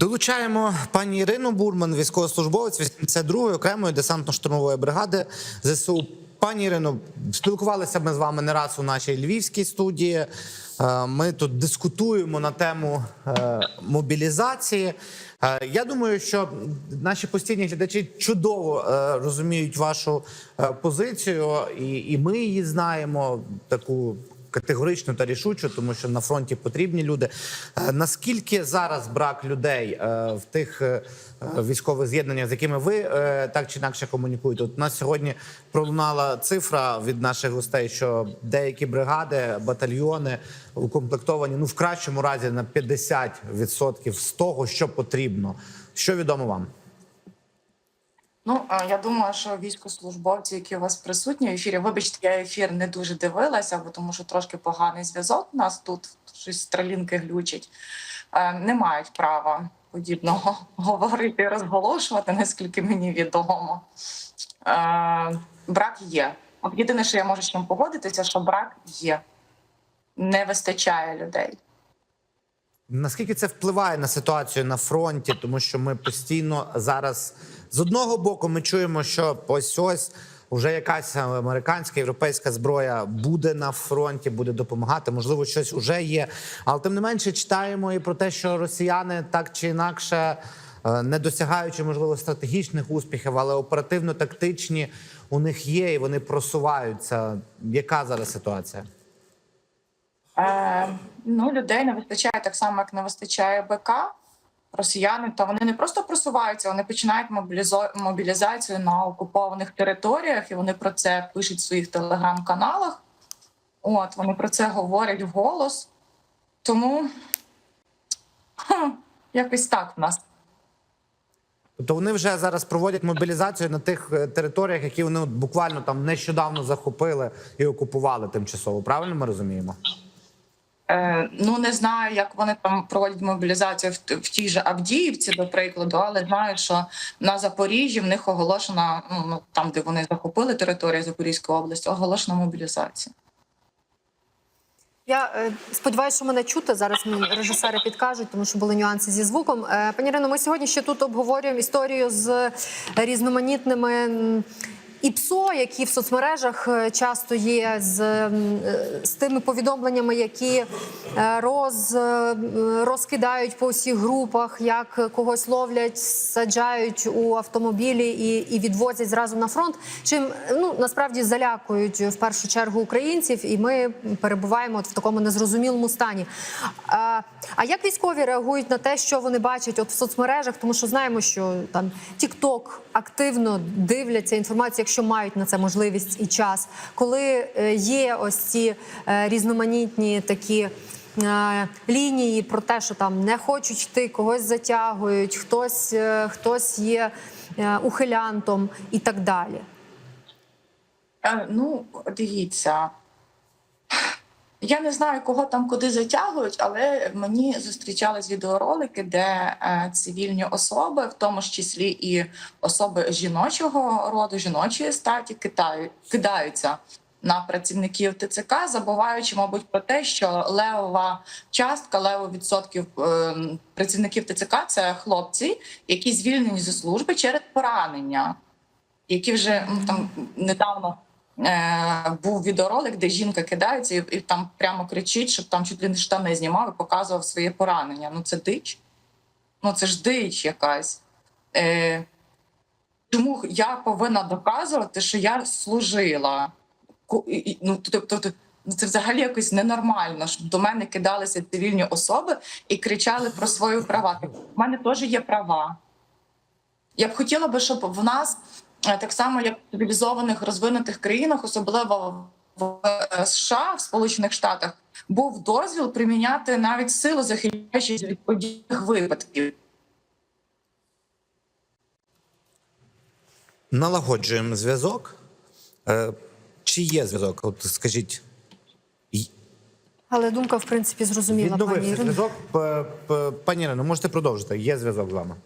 Долучаємо пані Ірину Бурман, військовослужбовець 82-ї окремої десантно-штурмової бригади ЗСУ. Пані Ірино, спілкувалися ми з вами не раз у нашій львівській студії. Е, Ми тут дискутуємо на тему е, мобілізації. Е, Я думаю, що наші постійні глядачі чудово розуміють вашу позицію, і ми її знаємо таку категоричну та рішучу, тому що на фронті потрібні люди. Е, Наскільки зараз брак людей е, в тих е, військових з'єднаннях, з якими ви так чи інакше комунікуєте? От у нас сьогодні пролунала цифра від наших гостей, що деякі бригади, батальйони укомплектовані ну в кращому разі на 50% з того, що потрібно. Що відомо вам? Ну, я думаю, що військовослужбовці, які у вас присутні в ефірі, вибачте, я ефір не дуже дивилася, бо тому що трошки поганий зв'язок у нас тут, щось стрілінки глючить, е, не мають права подібного говорити і розголошувати, наскільки мені відомо. Е, брак є. Єдине, що я можу з чим погодитися, що брак є. Не вистачає людей. Наскільки це впливає на ситуацію на фронті, тому що ми постійно зараз з одного боку ми чуємо, що ось ось вже якась американська європейська зброя буде на фронті, буде допомагати. Можливо, щось вже є. Але тим не менше читаємо і про те, що росіяни так чи інакше, е, не досягаючи можливо стратегічних успіхів, але оперативно-тактичні у них є, і вони просуваються. Яка зараз ситуація? Е, ну, людей не вистачає так само, як не вистачає БК. Росіяни та вони не просто просуваються, вони починають мобілізо... мобілізацію на окупованих територіях, і вони про це пишуть в своїх телеграм-каналах. От вони про це говорять вголос. Тому хм, якось так в нас. Тобто вони вже зараз проводять мобілізацію на тих е, територіях, які вони буквально там нещодавно захопили і окупували тимчасово. Правильно ми розуміємо? Е, ну не знаю, як вони там проводять мобілізацію в, в тій же Авдіївці, до прикладу, але знаю, що на Запоріжжі в них оголошена, ну, ну там, де вони захопили територію Запорізької області, оголошена мобілізація. Я е, сподіваюся, що мене чути. Зараз мені режисери підкажуть, тому що були нюанси зі звуком. Е, пані Ірино, ми сьогодні ще тут обговорюємо історію з різноманітними. М, ІПСО, які в соцмережах е, часто є, з, е, з тими повідомленнями, які е, роз, розкидають по всіх групах, як когось ловлять, саджають у автомобілі і, і відвозять зразу на фронт. Чим ну насправді залякують в першу чергу українців, і ми перебуваємо от в такому незрозумілому стані. А, а як військові реагують на те, що вони бачать от в соцмережах? Тому що знаємо, що там TikTok активно дивляться інформацію, якщо мають на це можливість і час, коли е, є ось ці е, різноманітні такі. е, Лінії про те, що там не хочуть йти, когось затягують, хтось, хтось є ухилянтом і так далі. Ну, дивіться. Я не знаю, кого там куди затягують, але мені зустрічались відеоролики, де е, цивільні особи, в тому ж числі і особи жіночого роду, жіночої статі, китаю, кидаються на працівників ТЦК, забуваючи, мабуть, про те, що левова частка, лево відсотків е, працівників ТЦК це хлопці, які звільнені зі служби через поранення, які вже ну, там недавно. Е, був відеоролик, де жінка кидається і, і там прямо кричить, щоб там чуть ли не штани знімав і показував своє поранення. Ну це дич. Ну це ж дич якась. Е, Чому я повинна доказувати, що я служила? Ну, тобто, ну, це взагалі якось ненормально, щоб до мене кидалися цивільні особи і кричали про свої права. У мене теж є права. Я б хотіла би, щоб в нас так само, як в цивілізованих розвинутих країнах, особливо в США, в Сполучених Штатах, був дозвіл приміняти навіть силу, захищаючись від подібних випадків. Налагоджуємо зв'язок. Е, Чи є зв'язок? От скажіть, Але думка, в принципі, зрозуміла, пані відновився Ірино. зв'язок? Пані Ірино, можете продовжити. Є зв'язок з вами.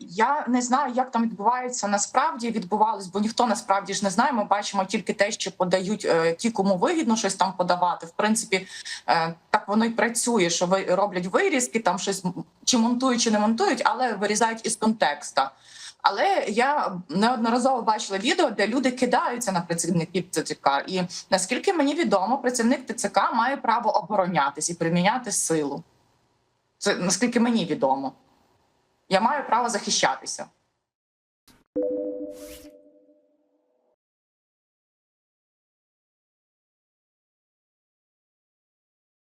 Я не знаю, як там відбувається насправді відбувалось, бо ніхто насправді ж не знає. Ми бачимо тільки те, що подають е, ті, кому вигідно щось там подавати. В принципі, е, так воно й працює, що роблять вирізки, там щось чи монтують, чи не монтують, але вирізають із контекста. Але я неодноразово бачила відео, де люди кидаються на працівників ТЦК. І наскільки мені відомо, працівник ТЦК має право оборонятись і приміняти силу. Це наскільки мені відомо. Я маю право захищатися.